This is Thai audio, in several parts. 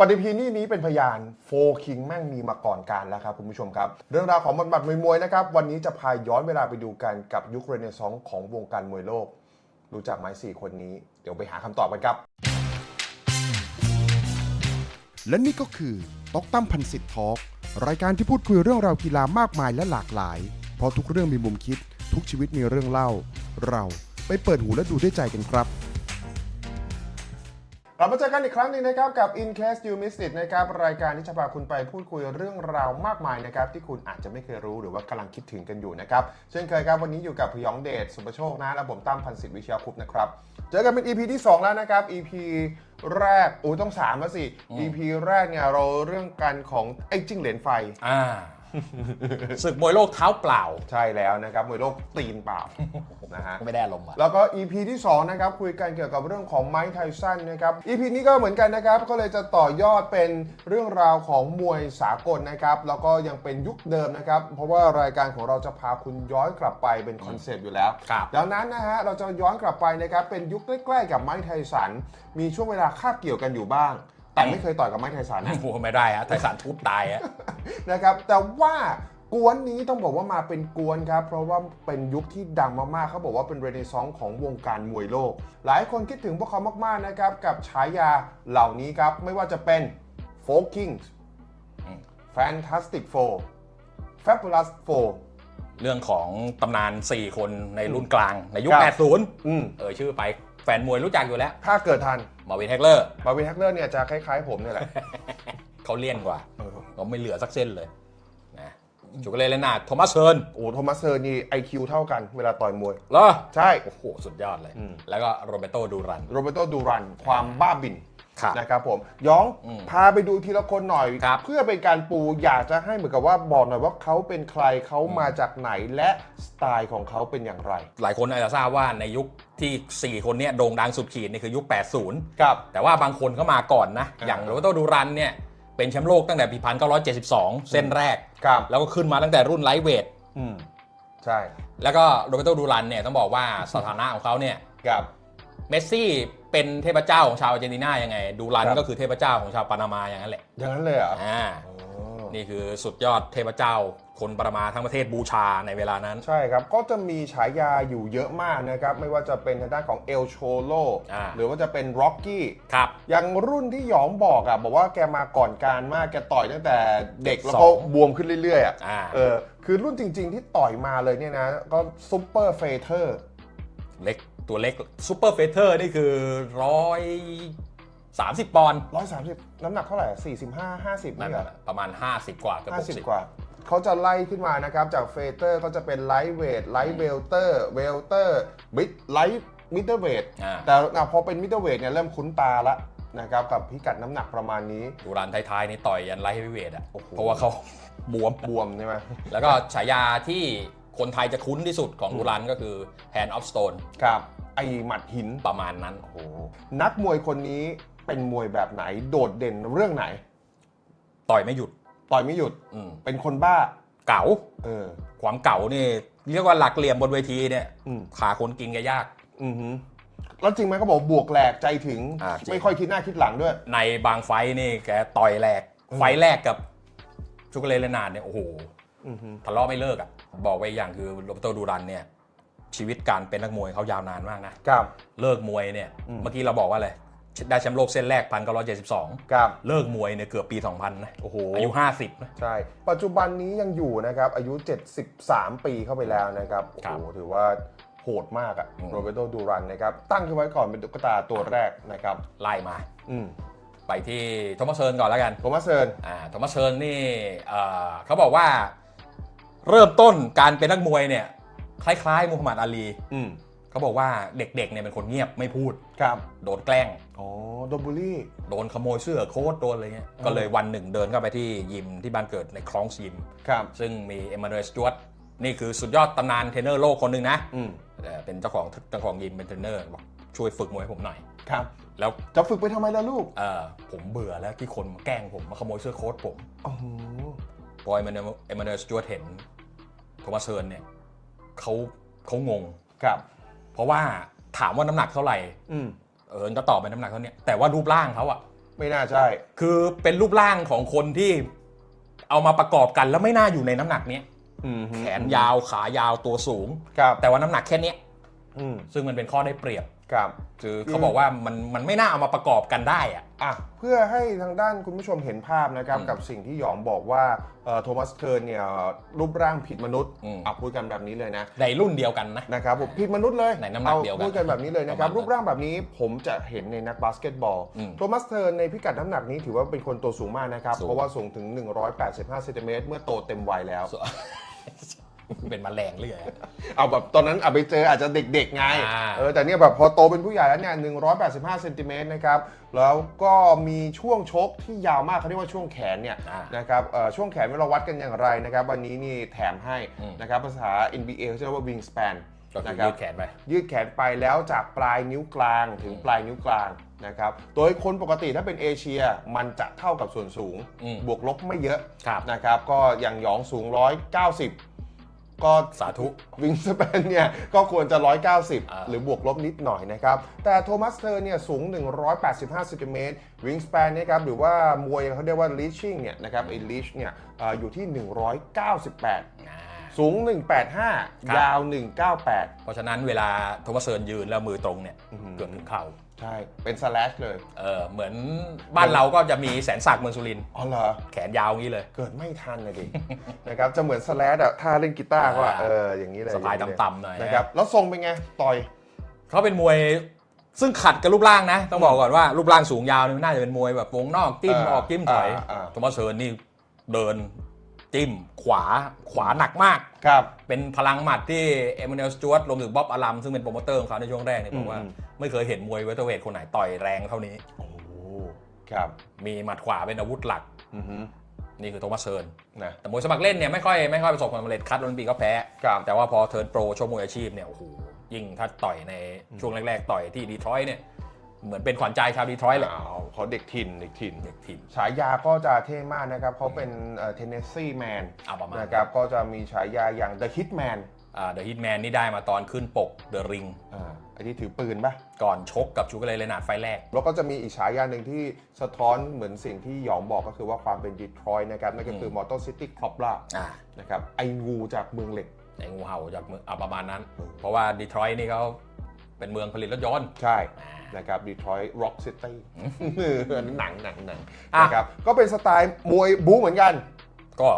ปฏิพีนี่นี้เป็นพยานโฟคิงแม่งมีมาก่อนการแล้วครับคุณผู้ชมครับ เรื่องราวของบทบาทมวยๆนะครับ วันนี้จะพาย้อนเวลาไปดูกันกับยุคเรเนซองส์ของวงการมวยโลก รู้จักไหมสี่คนนี้ เดี๋ยวไปหาคำตอบกันครับ และนี่ก็คือต๊อกตั้มพันสิทธิ์ทอล์กรายการที่พูดคุยเรื่องราวกีฬามากมายและหลากหลาย เพราะทุกเรื่องมีมุมคิด ทุกชีวิตมีเรื่องเล่า เราไปเปิดหูและดูด้วยใจกันครับ กลับมาเจอกันอีกครั้งหนึ่งนะครับกับ In Case You Missed It นะครับรายการที่จะพาคุณไปพูดคุยเรื่องราวมากมายนะครับที่คุณอาจจะไม่เคยรู้หรือว่ากำลังคิดถึงกันอยู่นะครับเช่นเคยครับวันนี้อยู่กับพยองเดชสุประโชคนะและผมตั้มพันศิษย์วิเชียคุปต์นะครับเจอกันเป็น EP ที่ 2 แล้วนะครับ EP แรกโอ้ยต้องสามแล้วสิ EP แรกเนี่ยเราเรื่องกันของไอ้จิ้งเหลนไฟอ่า ศึกมวยโลกเท้าเปล่า ใช่แล้วนะครับมวยโลกตีนเปล่านะฮะ ไม่ได้ลมณ์อะ แล้วก็ EP ที่2นะครับคุยกันเกี่ยวกับเรื่องของไมค์ไทสันนะครับ EP นี้ก็เหมือนกันนะครับ ก็เลยจะต่อยอดเป็นเรื่องราวของมวยสากลนะครับ แล้วก็ยังเป็นยุคเดิมนะครับ เพราะว่ารายการของเราจะพาคุณย้อนกลับไปเป็นคอนเซปต์อยู่แล้วครับดังนั้นนะฮะเราจะย้อนกลับไปนะครับเป็นยุคใกล้ๆกับไมค์ไทสัน มีช่วงเวลาคาบเกี่ยวกันอยู่บ้าง แต่ไม่เคยต่อยกับไมค์ไทสันนะโอ้โหไม่ได้ฮะไทสันทุบตายฮะ นะครับแต่ว่ากวนนี้ต้องบอกว่ามาเป็นกวนครับ เพราะว่าเป็นยุคที่ดังมากๆเขาบอกว่าเป็นเรเนซองส์ของวงการมวยโลก หลายคนคิดถึงพวกเขามากๆนะครับ กับฉายาเหล่านี้ครับ ไม่ว่าจะเป็น Four Kings อืม Fantastic Four Fabulous Four เรื่องของตำนาน 4 คนในรุ่นกลางในยุค ครับ 80 อืมเออชื่อไปแฟนมวยรู้จักอยู่แล้ว ถ้าเกิดทัน มาวินแฮกเลอร์บาวินแฮกเลอร์เนี่ยจะคล้ายๆผมเนี่ยแหละเขาเลี่ยนกว่าเออเขาไม่เหลือสักเส้นเลยนะจุกเลนเลนาร์ดโทมัสเซิร์นโอ้โทมัสเซอร์นี่ IQ เท่ากันเวลาต่อยมวยเหรอใช่โอ้โหสุดยอดเลยอืมแล้วก็โรเบโตดูรันโรเบโตดูรันความบ้าบิน ครับนะครับผมย้องอืมพาไปดูทีละคนหน่อย ครับเพื่อเป็นการปูอยากจะให้เหมือนกับว่าบอกหน่อยว่าเขาเป็นใครเขามาจากไหนและสไตล์ของเขาเป็นอย่างไร หลายคนอาจจะทราบว่าในยุคที่ 4 คนเนี้ยโด่งดังสุดขีดนี่คือยุค 80 ครับ แต่ว่าบางคนก็มาก่อนนะ อ่า อย่างโรเบโตดูรันเนี่ยเป็นแชมป์โลกตั้งแต่ปี 1972 เส้นแรก ครับแล้วก็ขึ้นมาตั้งแต่รุ่นไลท์เวท อืมใช่แล้วก็โรเบโตดูรันเนี่ยต้องบอกว่าสถานะของเขาเนี่ย ครับ เมสซี่เป็นเทพเจ้าของชาวอาร์เจนตินายังไง ดูรันครับก็คือเทพเจ้าของชาวปานามาอย่างนั้นแหละอย่างนั้นเลยเหรออ่าอ๋อนี่คือสุดยอดเทพเจ้าคนปานามาทั้งประเทศบูชาในเวลานั้น ใช่ครับ ก็จะมีฉายาอยู่เยอะมากนะครับ ไม่ว่าจะเป็นทางด้านของเอลโชโลอ่าหรือว่าจะเป็นร็อกกี้ครับอย่างรุ่นที่หยองบอกอะบอกว่าแกมาก่อนการมากแกต่อยตั้งแต่เด็กแล้วสก็องบวมขึ้นเรื่อยๆอะอ่าเออคือรุ่นจริงๆที่ต่อยมาเลยเนี่ยนะ ก็ซุปเปอร์เฟเธอร์เล็ก ตัวเล็กซูเปอร์เฟเธอร์นี่คือร้อยสามสิบปอนด์ร้อยสามสิบน้ำหนักเท่าไหร่สี่สิบห้าห้าสิบนั่นี่นเหรอน่ะประมาณ 50 กว่าเกับห้าหกสิบสิบกว่า เขาจะไล่ขึ้นมานะครับ จากเฟเตอร์ก็จะเป็นไลท์เวทไลท์เวลเตอร์เวลเตอร์มิดไลท์มิดเดิลเวทอ่า แต่อะพอเป็นมิดเดิลเวทเนี่ยเริ่มคุ้นตาละนะครับ กับพิกัดน้ำหนักประมาณนี้ ดูรันท้ายๆนี่ต่อยยันไลท์เฮฟวีเวทอะ โอ้โห เพราะว่าเขา บวม บวมใช่ไหม แล้วก็ฉายาที่คนไทยจะคุ้นที่สุดของดูรันก็คือ Hand of Stone ครับ ไอหมัดหิน ประมาณนั้นโอ้โหนักมวยคนนี้เป็นมวยแบบไหน โดดเด่นเรื่องไหน ต่อยไม่หยุด ต่อยไม่หยุด อืมเป็นคนบ้า เก๋าเออ ความเก๋านี่ เรียกว่าหลักเหลี่ยมบนเวทีเนี่ยอืม ขาคนกินก็ยาก อือหือแล้วจริงไหมเขาบอกบวกแหลกใจถึง อ่าจริง ไม่ค่อยคิดหน้าคิดหลังด้วย ในบางไฟท์นี่แกต่อยแหลก อืม ไฟท์แรกกับชุกเลเลนาร์ดเนี่ยโอ้โหอือหือทะเลาะไม่เลิกอะบอกไว้อย่างคือโรเบโตดูรันเนี่ย ชีวิตการเป็นนักมวยเขายาวนานมากนะครับ เลิกมวยเนี่ยอืม เมื่อกี้เราบอกว่าอะไรได้แชมป์โลกเส้นแรกพันเก้าร้อยเจ็ดสิบสองครับเลิกมวยเนี่ยเกือบปี2000นะโอ้โหอายุ50นะ ใช่ ปัจจุบันนี้ยังอยู่นะครับ อายุ 73 ปีเข้าไปแล้วนะครับ โอ้ครับโห ถือว่าโหดมากอะอืม โรเบโตดูรันนะครับ ตั้งขึ้นไว้ก่อนเป็นตุ๊กตาตัวแรกนะครับ ไล่มา อืมไปที่โทมัสเซิร์นก่อนแล้วกัน โทมัสเซิร์น อ่าโทมัสเซิร์นนี่เอ่อเขาบอกว่าเริ่มต้นการเป็นนักมวยเนี่ย คล้ายๆมูฮัมหมัดอาลีอืมเขาบอกว่าเด็กๆเนี่ยเป็นคนเงียบไม่พูด ครับโดนแกล้ง อ๋อโดนบูลลี่ โดนขโมยเสื้อโค้ทโดนอะไรเงี้ยอ๋อก็เลยวันหนึ่งเดินเข้าไปที่ยิมที่บ้านเกิดในคลองยิม ครับ ซึ่งมีเอมานูเอลสจวตนี่คือสุดยอดตำนานเทรนเนอร์โลกคนหนึ่งนะอืมเอ่อเป็นเจ้าของเจ้าของยิมเป็นเทรนเนอร์บอกช่วยฝึกมวยให้ผมหน่อย ครับ แล้วจะฝึกไปทำไมล่ะลูกเอ่อผมเบื่อแล้วที่คนมาแกล้งผมมาขโมยเสื้อโค้ทผม โอ้โห พอเอมานูเอมานูเอลสจวตเห็นโทมัสเซิร์นเนี่ย เขาเขางง ครับ เพราะว่าถามว่าน้ำหนักเท่าไหร่ อืมเออก็ตอบไปน้ำหนักเท่าเนี้ยแต่ว่ารูปร่างเขาอะไม่น่าใช่ คือเป็นรูปร่างของคนที่เอามาประกอบกันแล้วไม่น่าอยู่ในน้ำหนักเนี้ยอืมฮึแขนยาวขายาวตัวสูง ครับแต่ว่าน้ำหนักแค่เนี้ยอืมซึ่งมันเป็นข้อได้เปรียบ ครับคือเขาบอกว่ามันมันไม่น่าเอามาประกอบกันได้อะอะเพื่อให้ทางด้านคุณผู้ชมเห็นภาพนะครับอืมกับสิ่งที่หยองบอกว่าเอ่อโทมัสเคิร์นเนี่ยรูปร่างผิดมนุษย์อืมอะพูดกันแบบนี้เลยนะในรุ่นเดียวกันนะนะครับผมผิดมนุษย์เลยในน้ำหนักอาเดียวกันพูดกันแบบนี้เลยนะครับประมาณนั้นรูปร่างแบบนี้ผมจะเห็นในนักบาสเกตบอลอืมโทมัสเทิร์นในพิกัดน้ำหนักนี้ถือว่าเป็นคนตัวสูงมากนะครับสูงเพราะว่าสูงถึง 185เซนติเมตรเมื่อโตเต็มวัยแล้ว เป็นแมลงเรื่อยอะเอาแบบตอนนั้นเอาไปเจออาจจะเด็กๆไงอ่า เออแต่เนี่ยแบบพอโตเป็นผู้ใหญ่แล้วเนี่ย185เซนติเมตรนะครับแล้วก็มีช่วงชกที่ยาวมากเขาเรียกว่าช่วงแขนเนี่ยอ่านะครับเอ่อช่วงแขนเวลาวัดกันอย่างไรนะครับวันนี้นี่แถมให้อืมนะครับภาษา NBA เขาเรียกว่า wingspan ก็คือนะครัยืบดแขนไป ยืดแขนไปแล้วจากปลายนิ้วกลางถึงปลายนิ้วกลางนะครับ โดยคนปกติถ้าเป็นเอเชียมันจะเท่ากับส่วนสูง อืมบวกลบไม่เยอะครับนะครับ ก็อย่างหยองสูง 190 ก็สาธุวิงสเปนเนี่ยก็ควรจะอ่า190 หรือบวกลบนิดหน่อยนะครับ แต่โทมัสเทอร์เนี่ยสูง 185ซนติเมตรวิงสเปนนะครับหรือว่ามวยเขาเรียกว่า reaching เนี่ยนะครับไอ้ reach เนี่ยเอ่ออยู่ที่ 198อ่าสูงครับ185 ยาว 198 เพราะฉะนั้นเวลาโทมัสเซิร์นยืนแล้วมือตรงเนี่ยอื้อหือเกือบถึงเข่า ใช่ เป็น slash เลย เออเหมือนบ้านเราก็จะมีแสนศักดิ์เมืองสุรินทร์อ๋อเหรอ แขนยาวงี้เลย เกิดไม่ทันเลยดิ นะครับ จะเหมือนสแลดอะท่าเล่นกีตาร์ก็อะอ่า เออ อย่างนี้เลยสไตล์อย่างนี้ต่ำๆหน่อยนะครับ แล้วทรงเป็นไง ต่อย เขาเป็นมวยซึ่งขัดกับรูปร่างนะ ต้องบอกก่อนว่ารูปร่างสูงยาวนี่มันน่าจะเป็นมวยแบบวงนอกจิ้มอ่าออกจิ้มถอยอ่าอ่า โทมัสเซิร์นนี่เดิน จิ้มขวาขวาหนักมาก ครับ เป็นพลังหมัดที่เอม n น l สจวตรวมถึงบ๊อบอารัมซึ่งเป็นโปรโมเตอร์ของเขาในช่วงแรกเนี่ยบอกว่า อืม ไม่เคยเห็นมวยเวเตอร์เวทคนไหนต่อยแรงเท่านี้ โอ้โหครับมีหมัดขวาเป็นอาวุธหลัก อือฮึนี่คือโทมัสเซิร์น นะแต่มวยสมัครเล่นเนี่ยไม่ค่อยไม่ค่อยประสบความสำเร็จคัดโอลิมปิกก็แพ้ ครับแต่ว่าพอเทิร์นโปรชกมวยอาชีพเนี่ยโอ้โหยิ่งถ้าต่อยในช่วงแรก ๆ ต่อยที่ดีทรอยต์เนี่ย เหมือนเป็นขวัญใจชาวดีทรอยต์เลยอ้าวเขาเด็กถิ่นเด็กถิ่น เด็กทีม ฉายาก็จะเท่มากนะครับเขาเป็นเทนเนสซีแมนเอาประมาณ นะครับก็จะมีฉายาอย่าง The Hitman เดอะฮิตแมนนี่ได้มาตอนขึ้นปกเดอะริงอ่าไอ้ที่ถือปืนปะก่อนชกกับชูเกเลเลนาร์ดไฟล์แรก แล้วก็จะมีอีกฉายาหนึ่งที่สะท้อนเหมือนสิ่งที่หยองบอกก็คือว่าความเป็นดีทรอยต์นะครับนั่นก็คือมอเตอร์ซิตี้ครอปล่าอ่านะครับไอ้งูจากเมืองเหล็ก ไอ้งูเห่าจากเมืองอ่าประมาณนั้น เพราะว่าดีทรอยต์นี่เขาเป็นเมืองผลิตรถยนต์ใช่ อ่า นะครับดีทรอยต์ร็อกซิตี้หนังหนังหนังอะ นะครับก็เป็นสไตล์มวยบู๊เหมือนกันก็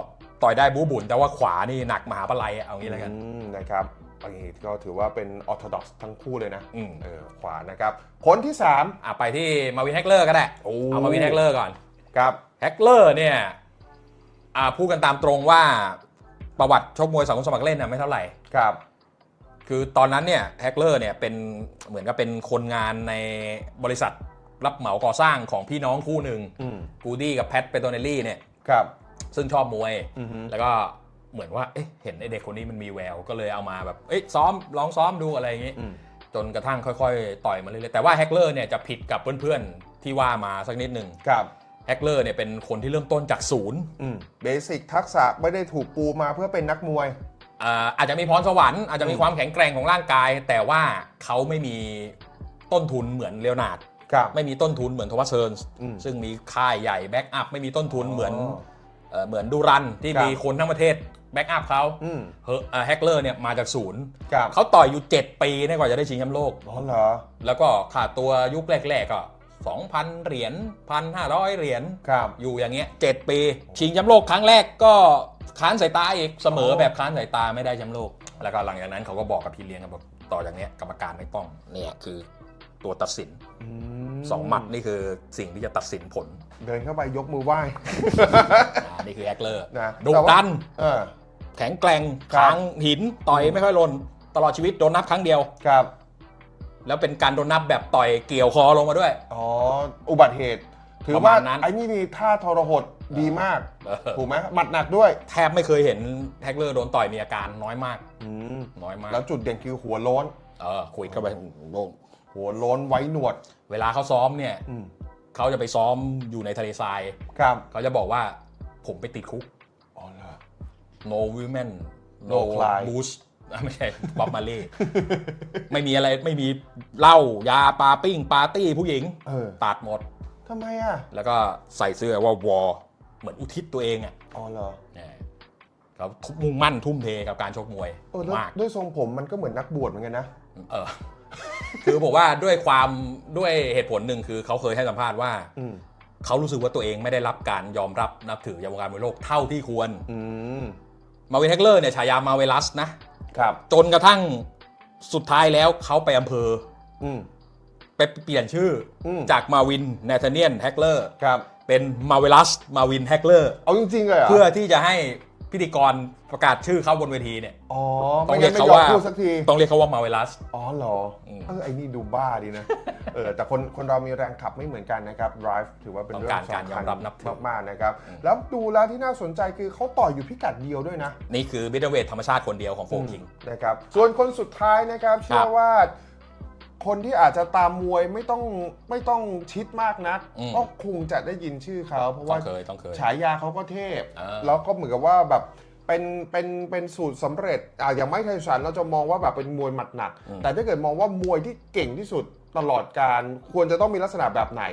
ต่อยได้บูบุญแต่ว่าขวานี่หนักมหาปลัยอะเอางี้แล้วกัน อืมนะครับอันนี้ก็ถือว่าเป็นออร์โธดอกซ์ทั้งคู่เลยนะอืม เออขวานะครับคนที่3อะไปที่มาวินแฮกเลอร์ก็ได้ โอ้ เอามาวินแฮกเลอร์ก่อนครับ แฮกเลอร์เนี่ยอ่าพูดกันตามตรงว่าประวัติชกมวยสังคมสมัครเล่นน่ะไม่เท่าไหร่ ครับ คือตอนนั้นเนี่ยแฮกเลอร์เนี่ยเป็นเหมือนกับเป็นคนงานในบริษัทรับเหมาก่อสร้างของพี่น้องคู่หนึ่งอืมกูดี้กับแพทเปโตเนลลี่เนี่ยครับ ซึ่งชอบมวย อือฮึ แล้วก็เหมือนว่าเอ๊ะเห็นไอเด็กคนนี้มันมีแวว ก็เลยเอามาแบบเอ้ยซ้อมลองซ้อมดูอะไรอย่างงี้ อืม จนกระทั่งค่อยๆ ต่อยมาเรื่อยๆแต่ว่าแฮกเลอร์เนี่ยจะผิดกับเพื่อนๆ ที่ว่ามาสักนิดหนึ่งครับ แฮกเลอร์เนี่ยเป็นคนที่เริ่มต้นจากศูนย์ อืม เบสิกทักษะไม่ได้ถูกปูมาเพื่อเป็นนักมวย อ่าอาจจะมีพรสวรรค์อาจจะมีอืมความแข็งแกร่งของร่างกาย แต่ว่าเขาไม่มีต้นทุนเหมือนเลโอนาร์ดครับไม่มีต้นทุนเหมือนโทมัสเซิร์นส์อืมซึ่งมีค่ายใหญ่แบ็กอัพไม่มีต้นทุนเหมือนอ๋อเอ่อเหมือนดูรันที่ครับมีคนทั้งประเทศแบ็กอัพเขาอืมเฮอแฮกเลอร์เนี่ยมาจากศูนย์ครับเขาต่อยอยู่ 7 ปีเนี่ยกว่าจะได้ชิงแชมป์โลกอ๋อเหรอแล้วก็ขาดตัวยุคแรกๆก็ 2,000 เหรียญ1,500 เหรียญครับ อยู่อย่างเงี้ย7ปี ชิงแชมป์โลกครั้งแรกก็ค้านสายตาอีกเสมออ๋อแบบค้านสายตาไม่ได้แชมป์โลก แล้วก็หลังจากนั้นเขาก็บอกกับพี่เลี้ยงกันบอกต่อจากเนี้ยกรรมการไม่ต้องเนี่ยคือตัวตัดสินอืสองหมัดนี่คือสิ่งที่จะตัดสินผล เดินเข้าไปยกมือไหว้อ่านี่คือแอคเลอร์นะดุแต่ว่าดัน เออ แข็งแกร่งครับขางหินต่อยไม่ค่อยลน ตลอดชีวิตโดนนับครั้งเดียว ครับ แล้วเป็นการโดนนับแบบต่อยเกี่ยวคอลงมาด้วย อ๋อ อุบัติเหตุ ถือประว่ามาณนั้น ไอ้นี่นี่ท่าทรหดดีมากเออถูกไหมหมัดหนักด้วย แทบไม่เคยเห็นแท็กเลอร์โดนต่อยมีอาการน้อยมากอืมน้อยมากแล้วจุดเด่นคือหัวโล้น เออคุยเข้าไปโล่งหัวโล้นไว้หนวดเวลาเขาซ้อมเนี่ยอืมเขาจะไปซ้อมอยู่ในทะเลทรายครับเขาจะบอกว่าผมไปติดคุก อ๋อเหรอ no women No cry booze อะ ไม่ใช่บ๊อบมาเล่ ไม่มีอะไรไม่มีเหล้ายาปาปิ้งปาร์ตี้ผู้หญิงเออตัดหมดททำไมอะ แล้วก็ใส่เสื้อว่าวอเหมือนอุทิศตัวเองอะอ๋อเหรอเนี่ยเขามุ่งมั่นทุ่มเทกับการชกมวยเออแล้วมาก ด้วยทรงผมมันก็เหมือนนักบวชเหมือนกันนะ เออ คือผมว่าด้วยความด้วยเหตุผลหนึ่งคือเขาเคยให้สัมภาษณ์ว่า อืมเขารู้สึกว่าตัวเองไม่ได้รับการยอมรับนับถือจากวงการมวยโลกเท่าที่ควร อืม มาวินเฮกเลอร์เนี่ยฉายามาเวลัสนะ ครับจนกระทั่งสุดท้ายแล้วเขาไปอำเภออืม ไปเปลี่ยนชื่ออม จากมาวินเนธเนียนแฮกเลอร์ครับ เป็นมาเวลัสมาวินแฮกเลอร์เอาจริงๆเลยเหรอเพื่อที่จะให้ พิธีกรประกาศชื่อเขาบนเวทีเนี่ย อ๋อต้อไม่งเรีงั้ยนกไม่เขายอมว่าพูดสักที ต้องเรียกเขาว่ามาเวลัส อ๋อเหรออืมเออไอ้นี่ดูบ้าดีนะ เออแต่คนคนเรามีแรงขับไม่เหมือนกันนะครับ drive ถือว่าเป็นต้องเรื่อการงการสำยคัอญมรับนับถือ มากๆนะครับ แล้วดูแล้วที่น่าสนใจคือเขาต่อยอยู่พิกัดเดียวด้วยนะนี่คือบิดเวทธรรมชาติคนเดียวของโฟคิง นะครับ ส่วนคนสุดท้ายนะครับ เชื่อว่า คนที่อาจจะตามมวยไม่ต้องไม่ต้องชิดมากนักอืม ก็คงจะได้ยินชื่อเขาเพราะต้อว่างเคยต้องเคย ฉายาเขาก็เทพ อ่า แล้วก็เหมือนกับว่าแบบเป็นเป็นเป็นสูตรสำเร็จอ่าอย่างไม่ไทสันเราจะมองว่าแบบเป็นมวยหมัดหนัก แต่ถ้าเกิดมองว่ามวยที่เก่งที่สุดตลอดการควรจะต้องมีลักษณะแบบไหน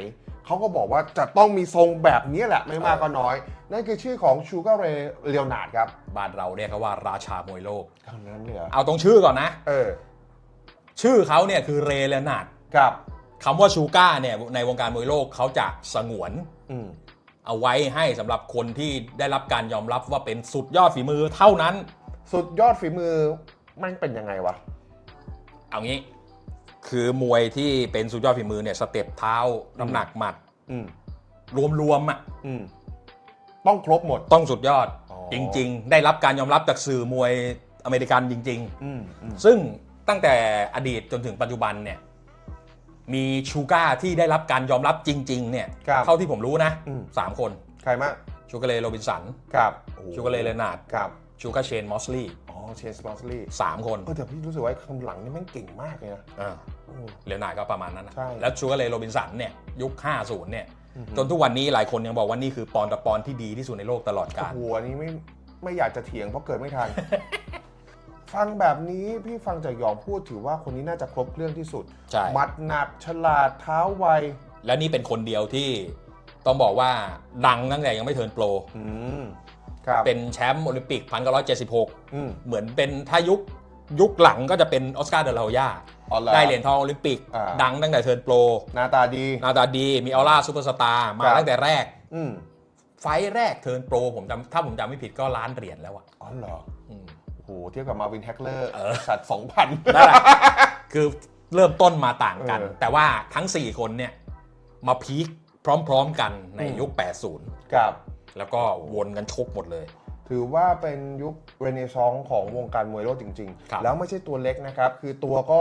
เขาก็บอกว่าจะต้องมีทรงแบบนี้แหละไม่มากก็น้อย นั่นคือชื่อของชูการ์เรเลียวนาดครับบ้านเราเรียกเขาว่าราชามวยโลก เท่านั้นเลยเหรอเอาตรงชื่อก่อนนะ เออ ชื่อเขาเนี่ยคือเรเลนาร์ดครับคำว่าชูก้าเนี่ยในวงการมวยโลกเขาจะสงวนอืมเอาไว้ให้สำหรับคนที่ได้รับการยอมรับว่าเป็นสุดยอดฝีมือเท่านั้น สุดยอดฝีมือมันเป็นยังไงวะ เอางี้ คือมวยที่เป็นสุดยอดฝีมือเนี่ยสเต็ปเท้าน้ำหนักหมัด อืมรวมๆอะอืมต้องครบหมด ต้องสุดยอด อ๋อ จริง ๆ ได้รับการยอมรับจากสื่อมวยอเมริกันจริง อืมอืมๆ ซึ่ง ตั้งแต่อดีตจนถึงปัจจุบันเนี่ยมีชูก้าที่ได้รับการยอมรับจริงๆเนี่ยครับเท่าที่ผมรู้นะอืม สามคนใครมากชูการ์เลโรบินสันครับชูการ์เลเลนาร์ดครับชูการ์เชนมอสลีย์อ๋อเชนสปอร์ตลี่สามคนเออแต่พี่รู้สึกว่าคำหลังนี่แม่งเก่งมากเลยนะอ่า โอ้ เลนาร์ดก็ประมาณนั้นนะใช่แล้วชูการ์เลโรบินสันเนี่ยยุค 50 เนี่ยจนทุกวันนี้หลายคนยังบอกว่านี่คือปอนด์ต่อปอนด์ที่ดีที่สุดในโลกตลอดกาล โอ้โหอันนี้ไม่ไม่อยากจะเถียงเพราะเกิดไม่ทัน ฟังแบบนี้พี่ฟังจากหยองพูดถือว่าคนนี้น่าจะครบเครื่องที่สุด ใช่ มัดหนักฉลาดเท้าไวและนี่เป็นคนเดียวที่ต้องบอกว่าดังตั้งแต่ยังไม่เทิร์นโปร อืมครับเป็นแชมป์โอลิมปิก 1976 อืมเหมือนเป็นถ้ายุคยุคหลังก็จะเป็นออสการ์เดลาโยาอ๋อเหรอได้เหรียญทองโอลิมปิก อ่า ดังตั้งแต่เทิร์นโปรหน้าตาดี หนาตาดีมีออร่าซูเปอร์สตาร์มาครับ ตั้งแต่แรก อืมไฟท์แรกเทิร์นโปรผมจำถ้าผมจำไม่ผิดก็ล้านเหรียญแล้วอะอ๋อเหรอ อืม โอ้โหเทียบกับมาวินแฮกเลอร์เออสัตว์สองพัน นั่นแหละคือเริ่มต้นมาต่างกัน เออ แต่ว่าทั้ง 4 คนเนี่ย มาพีคพร้อมๆกันในยุค80กับแล้วก็วนกันชกหมดเลย ถือว่าเป็นยุคเรเนซองส์ของวงการมวยโลกจริง ครับๆ แล้วไม่ใช่ตัวเล็กนะครับ คือตัวก็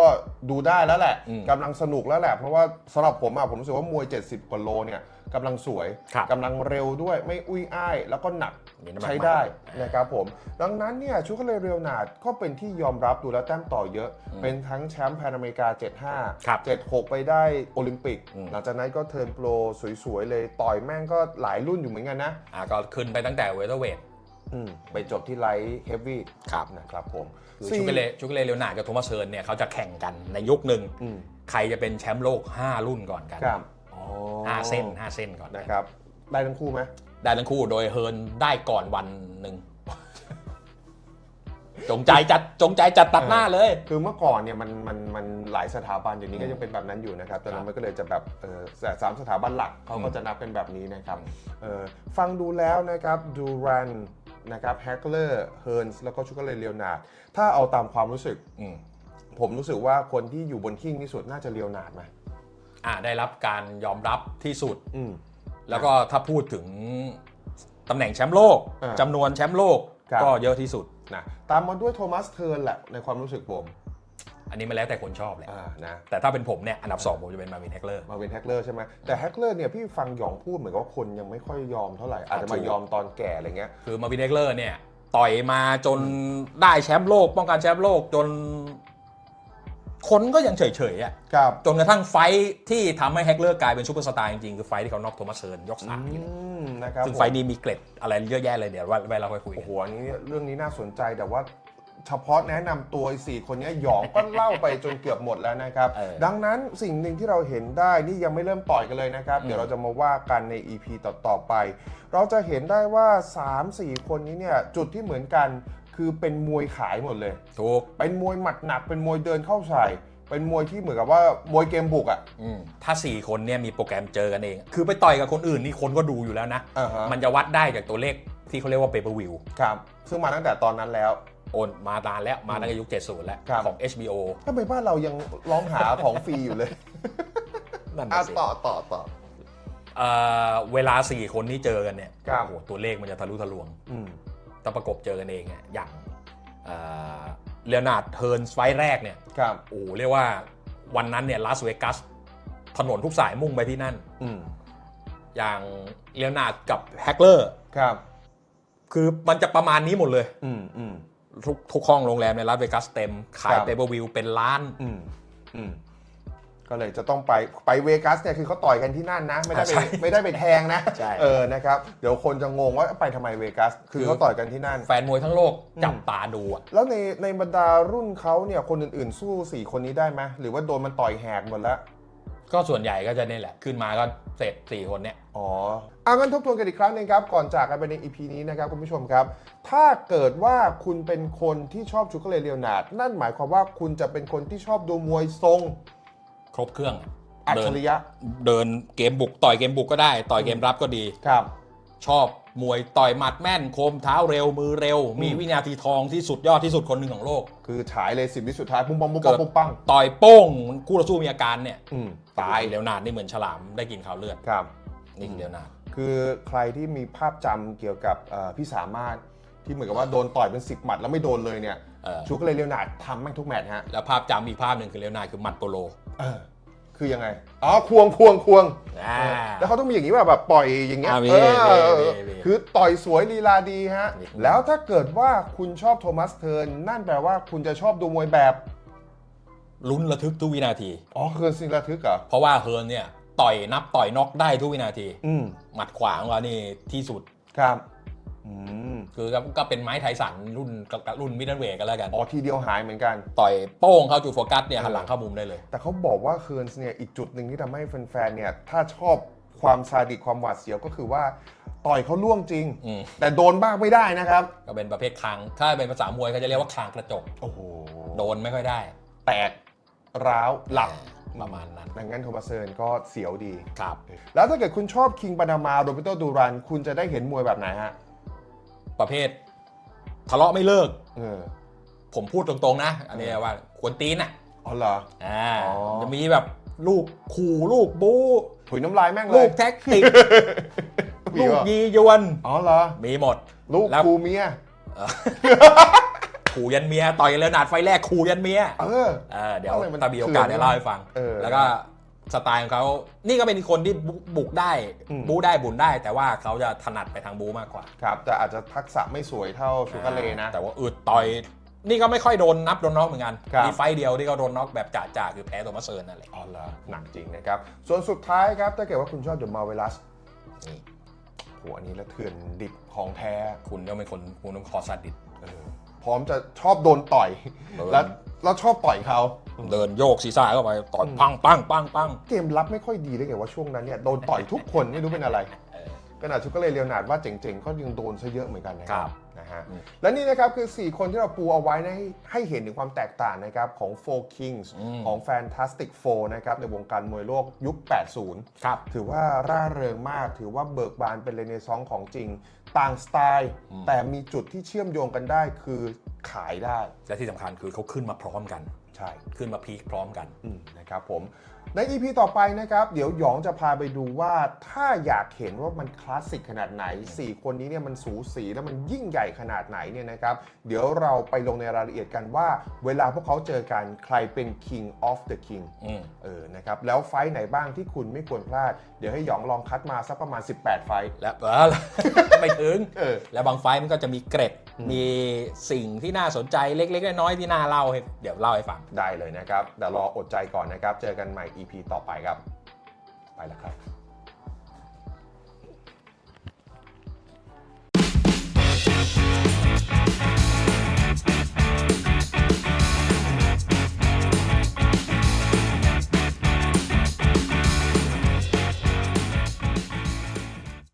ดูได้แล้วแหละอืมกำลังสนุกแล้วแหละ เพราะว่าสำหรับผมอะผมรู้สึกว่ามวย 70กว่าโลเนี่ยกำลังสวยครับ กำลังเร็วด้วยไม่อุ้ยอ้าย แล้วก็หนัก มีน้ำหนักใช้ได้มาก นะครับผม ดังนั้นเนี่ยชูคาเลเรียวนาดก็เป็นที่ยอมรับดูแล้วแต้มต่อเยอะ เป็นทั้งแชมป์แพนอเมริกา75ครับ76 ไปได้โอลิมปิกอืมหลังจากนั้นก็เทิร์นโปรสวยๆเลยต่อยแม่งก็หลายรุ่นอยู่เหมือนกันนะ อะก็ขึ้นไปตั้งแต่เวเทอร์เวท อืม ไปจบที่ไลท์เฮฟวี่ครับ นะครับผมคือชูเกเลชูเกเลเลวนาร์ดกับโทมัสเซิร์นเนี่ยเขาจะแข่งกันในยุคหนึ่งอืมใครจะเป็นแชมป์โลก 5 รุ่นก่อนกันครับอ๋อห้าเส้นห้าเส้นก่อนนะครับ ได้ทั้งคู่ไหมได้ทั้งคู่โดยเฮิร์นได้ก่อนวันหนึ่ง จงใจจัดจงใจจัดตัดหน้าเลย คือเมื่อก่อนเนี่ยมันมันมันหลายสถาบันอย่างนี้ก็ยังเป็นแบบนั้นอยู่นะครับตอนนั้นมันก็เลยจะแบบเออแต่สามสถาบันหลักเขาก็จะนับเป็นแบบนี้นะครับเออฟังดูแล้วนะครับดูรัน นะครับแฮกเลอร์เฮิร์นส์แล้วก็ชูการ์เลเลียวนาร์ดถ้าเอาตามความรู้สึก อืมผมรู้สึกว่าคนที่อยู่บนคิงที่สุดน่าจะเลียวนาร์ดไหมอ่าได้รับการยอมรับที่สุด อืม แล้วก็ถ้าพูดถึงตำแหน่งแชมป์โลกอ่าจำนวนแชมป์โลกครับ ก็เยอะที่สุด นะตามมาด้วยโทมัสเทิร์นแหละในความรู้สึกผมอั นนี้มันแล้วแต่คนชอบแหละอ่านะแต่ถ้าเป็นผมเนี่ยอันดับ2ผมจะเป็นมาวินแฮกเลอร์ มาเป็นแฮกเลอร์ใช่ไหมแต่แฮกเลอร์เนี่ยพี่ฟังหยองพูดเหมือนกับว่าคนยังไม่ค่อยยอมเท่าไหร่อาจจะมาถูกยอมตอนแก่อะไรเงี้ย คือมาวินแฮกเลอร์เนี่ยต่อยมาจนได้แชมป์โลกป้องกันแชมป์โลกจน คนก็ยังเฉยๆอะครับจนกระทั่งไฟท์ที่ทำให้แฮกเลอร์กลายเป็นซูเปอร์สตาร์จริงๆคือไฟท์ที่เขาน็อกโทมัสเซิร์นยกสามนี่แหละอืมนะครับซึ่งผมไฟท์นี้มีเกร็ดอะไรเยอะแยะเลยเดี๋ยวไว้ไว้เราค่อยคุยโอ้กันโหอันนี้เรื่องนี้น่าสนใจแต่ว่า เฉพาะแนะนำตัวไอ้สี่คนเนี้ยหยองก็เล่าไปจนเกือบหมดแล้วนะครับ เออ ดังนั้นสิ่งหนึ่งที่เราเห็นได้นี่ยังไม่เริ่มต่อยกันเลยนะครับ เดี๋ยวเราจะมาว่ากันใน EP ต่อ ๆ ไป เราจะเห็นได้ว่า 3-4 คนนี้เนี่ยจุดที่เหมือนกันคือเป็นมวยขายหมดเลย ถูกเป็นมวยหมัดหนัก เป็นมวยเดินเข้าใส่ เป็นมวยที่เหมือนกับว่ามวยเกมบุกอะอืมถ้า 4 คนเนี่ยมีโปรแกรมเจอกันเอง คือไปต่อยกับคนอื่นนี่คนก็ดูอยู่แล้วนะ อ่าฮะมันจะวัดได้จากตัวเลขที่เขาเรียกว่า pay per view ครับ ซึ่งมาตั้งแต่ตอนนั้นแล้ว โอนมานานแล้วมาตั้งแต่ยุค 70 แล้ว ครับ ของ HBO ทำไมบ้านเรายังร้องหาของฟรีอยู่เลยนั่นอะน่ะสิต่อต่อต่อ เอ่อเวลา 4 คนนี้เจอกันเนี่ยครับ โอ้โหตัวเลขมันจะทะลุทะลวง อืม ถ้าประกบเจอกันเองเนี่ยอย่างเลโอนาร์ดเทิร์นไฟล์แรกเนี่ย ครับ โอ้โหเรียกว่าวันนั้นเนี่ยลาสเวกัสถนนทุกสายมุ่งไปที่นั่น อืม อย่างเลโอนาร์ดกับแฮกเลอร์ ครับ คือมันจะประมาณนี้หมดเลย อืมอืม ทุกทุกห้องโรงแรมในลาสเวกัสเต็ม ขายครับ เปเปอร์วิวเป็นล้าน อืมอืมก็เลยจะต้องไปไปเวกัสเนี่ยคือเขาต่อยกันที่นั่นนะ ไม่ได้ไปอ่าใช่ไม่ได้ไปแทงนะใช่ เออนะครับเดี๋ยวคนจะงงว่าไปทำไมเวกัสคือคือ เขาต่อยกันที่นั่น แฟนมวยทั้งโลกอืมจับตาดูอะแล้วในในบรรดารุ่นเขาเนี่ยคนอื่นๆสู้สี่คนนี้ได้ไหมหรือว่าโดนมันต่อยแหกหมดแล้ว ก็ส่วนใหญ่ก็จะนี่แหละ ขึ้นมาก็เสร็จ 4 คนเนี่ย อ๋อเอางั้นทบทวนกันอีกครั้งหนึงครับ ก่อนจากกันไปใน EP นี้นะครับคุณผู้ชมครับ ถ้าเกิดว่าคุณเป็นคนที่ชอบชูการ์เลเรียวนาร์ดนั่นหมายความว่าคุณจะเป็นคนที่ชอบดูมวยทรงครบเครื่องอะอัจเดิฉนริยะเดินเกมบุกต่อยเกมบุกก็ได้ ต่อยเกมรับก็ดี ครับ ชอบมวยต่อยหมัดแม่นคมเท้าเร็วมือเร็ว มีอืมวินาทีทองที่สุดยอดที่สุดคนหนึ่งของโลก คือฉายเลยสิบวิสุดท้ายปุ้งปังปุ้งปังปุ้งปังต่อยโป้งคู่ต่อสู้มีอาการเนี่ย อืม ตายเร็วนาดนี่เหมือนฉลามได้กินข้าวเลือดครับ นี่คือเร็วนาด คือใครที่มีภาพจำเกี่ยวกับเอ่อพี่สามารถที่เหมือนกับว่าโดนต่อยเป็นสิบหมัดแล้วไม่โดนเลยเนี่ยเออ ชูการ์เลเรียวนาร์ดทำแม่งทุกแมตช์ฮะแล้วภาพจำอีกภาพหนึ่งคือเร็วนาดคือหมัดโปโลเออคือยังไงอ๋อควงควงควงอ่า แล้วเขาต้องมีอย่างนี้ว่าแบบปล่อยอย่างเงี้ยอ่ามีเออมีมีมีคือต่อยสวยลีลาดีฮะมี แล้วถ้าเกิดว่าคุณชอบโทมัสเทิร์นนั่นแปลว่าคุณจะชอบดูมวยแบบ ลุ้นระทึกทุกวินาที อ๋อคือซิงระทึกเหรอเพราะว่าเฮิร์นเนี่ยต่อยนับต่อยน็อกได้ทุกวินาที อืมหมัดขวาของเรานี่ที่สุด ครับอืมคือก็ก็เป็นไม้ไทสันรุ่นรุ่นมิดเดิลเวทกันแล้วกัน อ๋อทีเดียวหายเหมือนกัน ต่อยโป้งเข้าจุดโฟกัสเนี่ยหันหลังเข้ามุมได้เลย แต่เขาบอกว่าเคิร์นส์เนี่ยอีกจุดหนึ่งที่ทำให้แฟนๆเนี่ยถ้าชอบความซาดิสความหวาดเสียวก็คือว่าต่อยเขาล่วงจริง อืม แต่โดนบ้างไม่ได้นะครับ ก็เป็นประเภทคางถ้าเป็นภาษามวยเขาจะเรียกว่าคางกระจก โอ้โหโดนไม่ค่อยได้ แตก ร้าวหลับประมาณนั้น ดังนั้นโทมัสเซิร์นก็เสียวดี ครับ แล้วถ้าเกิดคุณชอบคิงปานามาโรเบโตดูรัน คุณจะได้เห็นมวยแบบไหนฮะ ประเภท ทะเลาะไม่เลิก เออ ผมพูดตรงๆนะ อันนี้ว่าควรตีนอะ อ๋อเหรอ อ่าอ๋อ จะมีแบบลูกขู่ลูกบู๊ถุยน้ำลายแม่งเลลูยกแท็กติก มีลูกวะยียวน อ๋อเหรอ มีหมด ลูกแล้วครูเมียเออ ขู่ยันเมียต่อยกันเลยนาดไฟแรกขู่ยันเมียเออ เออเดี๋ยวอะไรมันถ้ามีโอกาสเถื่อนเดี๋ยวเล่าให้ฟัง เออแล้วก็สไตล์ของเขานี่ก็เป็นคนที่บุบุกได้อืม บูได้บุญได้ แต่ว่าเขาจะถนัดไปทางบูมากกว่าครับแต่อาจจะทักษะไม่สวยเท่าชูการ์เลนะ แต่ว่าอึดต่อย นี่ก็ไม่ค่อยโดนนับโดนน็อกเหมือนกันครับ มีไฟต์เดียวที่เขาโดนน็อกแบบจ่าๆคือแพ้โทมัสเซิร์นนั่นแหละอ๋อเหรอหนักจริงนะครับ ส่วนสุดท้ายครับ ถ้าเกิดว่าคุณชอบเดอะมาเวลัสนี่โหอันนี้ละเถื่อนดิบของแท้ คุณก็เป็นคนคุณต้องคอซาดิสเออ พร้อมจะชอบโดนต่อยเออแล้วแล้วชอบต่อยเขาเดินโยกศีรษะเข้าไปต่อยปังปังปังปังเกมรับไม่ค่อยดีได้ไงว่าช่วงนั้นเนี่ยโดนต่อยทุกคนไม่รู้เป็นอะไรเออขนาดชุกก็เลยเรียวนาดว่าเจ๋งๆ ก็ยังโดนซะเยอะเหมือนกันนะคครัรับบนะฮะอืมและนี่นะครับคือ 4 คนที่เราปูเอาไว้นะให้ให้เห็นถึงความแตกต่างนะครับของ Four Kings อืม ของ Fantastic Four นะครับในวงการมวยโลกยุค 80 ครับ ถือว่าร่าเริงมาก ถือว่าเบิกบานเป็นเรเนซองส์ของจริง ต่างสไตล์อืมแต่มีจุดที่เชื่อมโยงกันได้คือขายได้ และที่สำคัญคือเขาขึ้นมาพร้อมกัน ใช่ ขึ้นมาพีคพร้อมกัน อืมนะครับผม ใน EP ต่อไปนะครับ เดี๋ยวหยองจะพาไปดูว่าถ้าอยากเห็นว่ามันคลาสสิกขนาดไหน 4 คนนี้เนี่ยมันสูสีแล้วมันยิ่งใหญ่ขนาดไหนเนี่ยนะครับ เดี๋ยวเราไปลงในรายละเอียดกันว่า เวลาพวกเขาเจอกันใครเป็น King of the King อืมเออนะครับแล้วไฟท์ไหนบ้างที่คุณไม่ควรพลาด เดี๋ยวให้หยองลองคัดมาสักประมาณ 18 ไฟท์แล้วเออไม่ถึงเออแล้วบางไฟล์มันก็จะมีเกร็ด มีสิ่งที่น่าสนใจเล็ก ๆ น้อยๆที่น่าเล่าให้เดี๋ยวเล่าให้ฟัง ได้เลยนะครับเดี๋ยวรออดใจก่อนนะครับ เจอกันใหม่ EP ต่อไปครับ ไปแล้วครับ